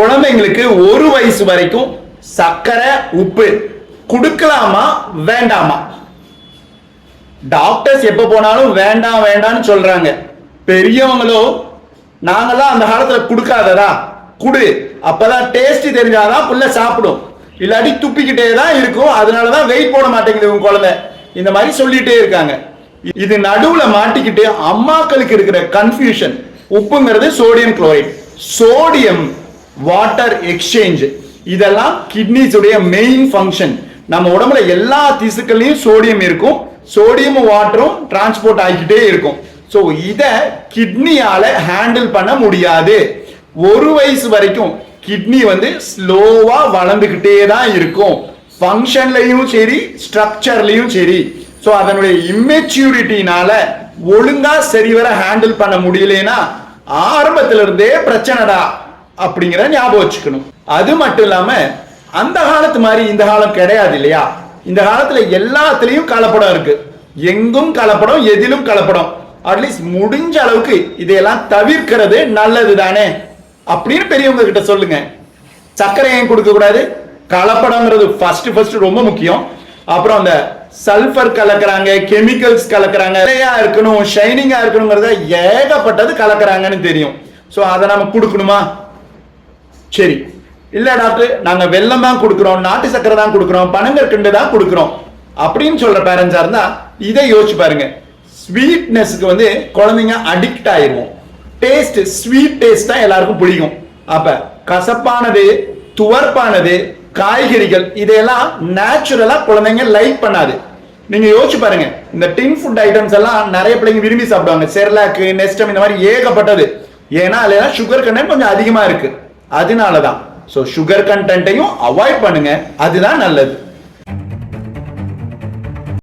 குழந்தைங்களுக்கு ஒரு வயசு வரைக்கும் சர்க்கரை உப்பு. கொடுக்கலாமா? வேண்டாமா? டாக்டர்ஸ் எப்ப போனாலும் வேண்டாம் வேண்டாம்னு சொல்றாங்க. பெரியவங்களோ நாங்கெல்லாம் அந்த காலத்துல கொடுக்காததா? குடு. அப்பதான் டேஸ்ட் தெரிஞ்சாதான் புள்ள சாப்பிடும். இல்லாட்டி துப்பிக்கிட்டே தான் இருக்கும். அதனாலதான் வெயிட் போட மாட்டேங்குது உங்க குழந்தை. இந்த மாதிரி சொல்லிட்டே இருக்காங்க. இது நடுவுல மாட்டிக்கிட்டு அம்மாக்களுக்கு இருக்கிற confusion உப்புங்கிறது sodium chloride sodium water exchange இதெல்லாம் கிட்னிஸுடைய மெயின் ஃபங்க்ஷன் நம்ம உடம்புல எல்லா திசுக்கள்லையும் சோடியம் இருக்கும். சோடியமும் வாட்டரும் டிரான்ஸ்போர்ட் ஆகிக்கிட்டே இருக்கும். ஸோ இதை கிட்னியால ஹேண்டில் பண்ண முடியாது. ஒரு வயசு வரைக்கும் கிட்னி வந்து ஸ்லோவா வளர்ந்துக்கிட்டே தான் இருக்கும். ஃபங்க்ஷன்லையும் சரி ஸ்ட்ரக்சர்லையும் சரி. ஸோ அதனுடைய இம்மெச்சூரிட்டினால ஒழுங்கா சரிவர ஹேண்டில் பண்ண முடியலனா ஆரம்பத்திலிருந்தே பிரச்சனைடா. அப்படிங்கிற ஞாபகம் வச்சுக்கணும். அது மட்டும் இல்லாம அந்த காலத்து மாதிரி இந்த காலம் கிடையாது இல்லையா? இந்த காலத்துல எல்லாத்துலயும் கலப்படம் இருக்கு. எங்கும் கலப்படம் எதிலும் கலப்படம். அட்லீஸ்ட் முடிஞ்ச அளவுக்கு இதையெல்லாம் தவிர்க்கிறது நல்லது தானே? அப்படின்னு பெரியவங்க கிட்ட சொல்லுங்க. சர்க்கரை ஏன் கொடுக்க கூடாது? கலப்படங்கிறது ஃபர்ஸ்ட் ஃபர்ஸ்ட் ரொம்ப முக்கியம். அப்புறம் அந்த சல்ஃபர் கலக்குறாங்க கெமிக்கல்ஸ் கலக்குறாங்க. நிறையா இருக்கணும் ஷைனிங்கா இருக்கணுங்கிறத ஏகப்பட்டது கலக்குறாங்கன்னு தெரியும். ஸோ அதை நம்ம கொடுக்கணுமா? சரி. இல்லை டாக்டர் நாங்கள் வெல்லம் தான் கொடுக்குறோம் நாட்டு சக்கரை தான் கொடுக்குறோம் பனங்கற்கண்டு தான் கொடுக்குறோம். அப்படின்னு சொல்கிற பேரண்ட்ஸாக இருந்தால் இதை யோசிச்சு பாருங்க. ஸ்வீட்னஸ்க்கு வந்து குழந்தைங்க அடிக்ட் ஆயிடுவோம் டேஸ்ட் ஸ்வீட் டேஸ்ட் தான் எல்லாருக்கும் பிடிக்கும். அப்போ கசப்பானது துவர்ப்பானது காய்கறிகள் இதையெல்லாம் நேச்சுரலாக குழந்தைங்க லைக் பண்ணாது. நீங்க யோசிச்சு பாருங்க. இந்த டின் ஃபுட் ஐட்டம்ஸ் எல்லாம் நிறைய பிள்ளைங்க விரும்பி சாப்பிடுவாங்க. செர்லாக்கு நெஸ்டம் இந்த மாதிரி ஏகப்பட்டது. ஏன்னா அதுல சுகர் கண்டென்ட் கொஞ்சம் அதிகமா இருக்கு. அதனால தான் ஸோ சுகர் கண்டென்ட்டையும் அவாய்ட் பண்ணுங்க. அதுதான் நல்லது.